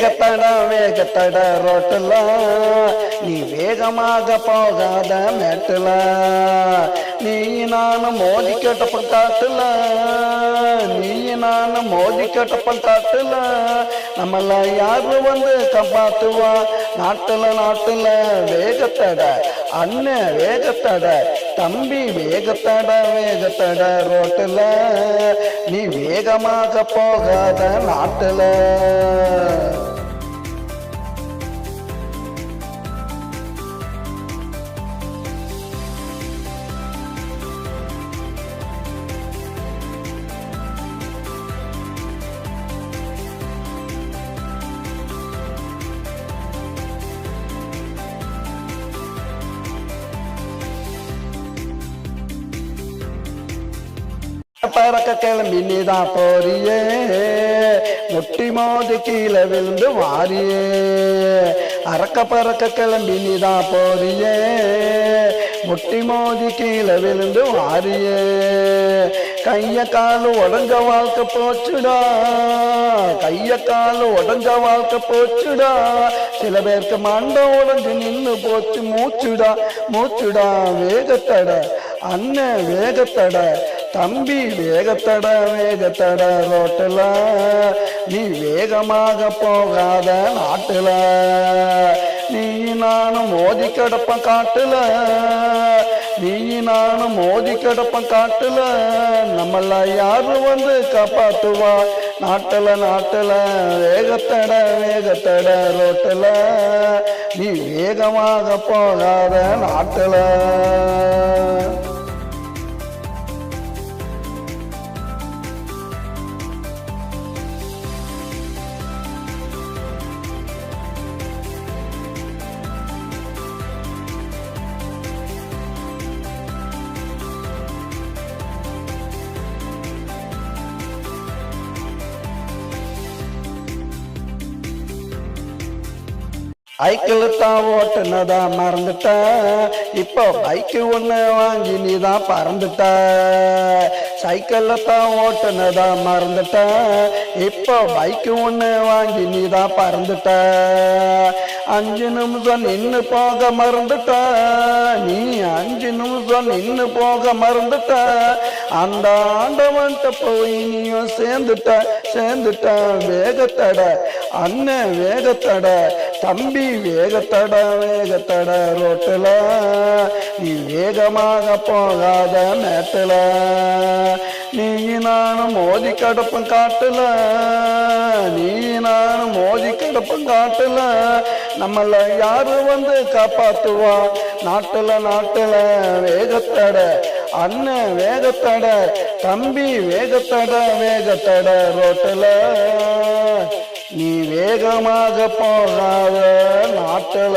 வேகத்தட வேகத்தட ரோட்டுல. நீ வேகமாக போகாத மேட்டுல. நீ நானும் மோதி கேட்டப்பன் காட்டுல. நீ நானும் மோதி கேட்டப்பன் காட்டுல. நம்மள யாரு வந்து காப்பாத்துவா? நாட்டுல நாட்டுல. வேகத்தட அண்ணன் வேகத்தட. தம்பி வேகத்தட வேகத்தட ரோட்டில். நீ வேகமாக போகாத நாட்டில். பறக்க கிளம்பி நீதான் போறியே. முட்டி மோதி கீழே விழுந்து வாரியே. அறக்க பறக்க கிளம்பி நீதான் போறியே. முட்டி மோதி கீழே விழுந்து வாரியே. கைய காலு உடஞ்ச வாழ்க்கை போச்சுடா. கைய காலு உடஞ்ச வாழ்க்கை போச்சுடா. சில பேருக்கு மண்ட உடஞ்சு நின்று போச்சு மூச்சுடா. மூச்சுடா வேகத்தட. அண்ணன் வேகத்தட. தம்பி வேகத்தட வேகத்தட ரோட்டில். நீ வேகமாக போகாத நாட்டில். நீ நானும் மோதி கிடப்ப காட்டுல. நீ நானும் மோதி கிடப்ப காட்டுல. நம்மள யாரு வந்து காப்பாத்துவா? நாட்டில் நாட்டில். வேகத்தட வேகத்தட ரோட்டில். நீ வேகமாக போகாத நாட்டுல. சைக்கிள் தான் ஓட்டுனதா மறந்துட்ட. இப்போ பைக்கு ஒன்று வாங்கி நீ தான் பறந்துட்ட. சைக்கிளில் தான் ஓட்டுனதா மறந்துட்ட. இப்போ பைக்கு ஒன்று வாங்கி நீ தான் பறந்துட்ட. அஞ்சு நிமிஷம் நின்று போக மறந்துட்ட. நீ அஞ்சு நிமிஷம் நின்று போக மறந்துட்ட. அந்த ஆண்டவன்ட்ட போய் நீயும் சேர்ந்துட்ட. சேர்ந்துட்ட. வேகத்தட. அண்ணன் வேகத்தட. தம்பி வேகத்தட வேகத்தட ரோட்டில். நீ வேகமாக போகாத மேட்டுல. நீ நானும் மோதி கடப்பம் காட்டல. நீ நானும் மோதி கடப்பம் காட்டல. நம்மள யாரு வந்து காப்பாத்துவா? நாட்டில் நாட்டில் வேகத்தட அண்ணன் வேகத்தட தம்பி வேகத்தட வேகத்தட ரோட்டுல. வேகமாக போகாத நாட்டுல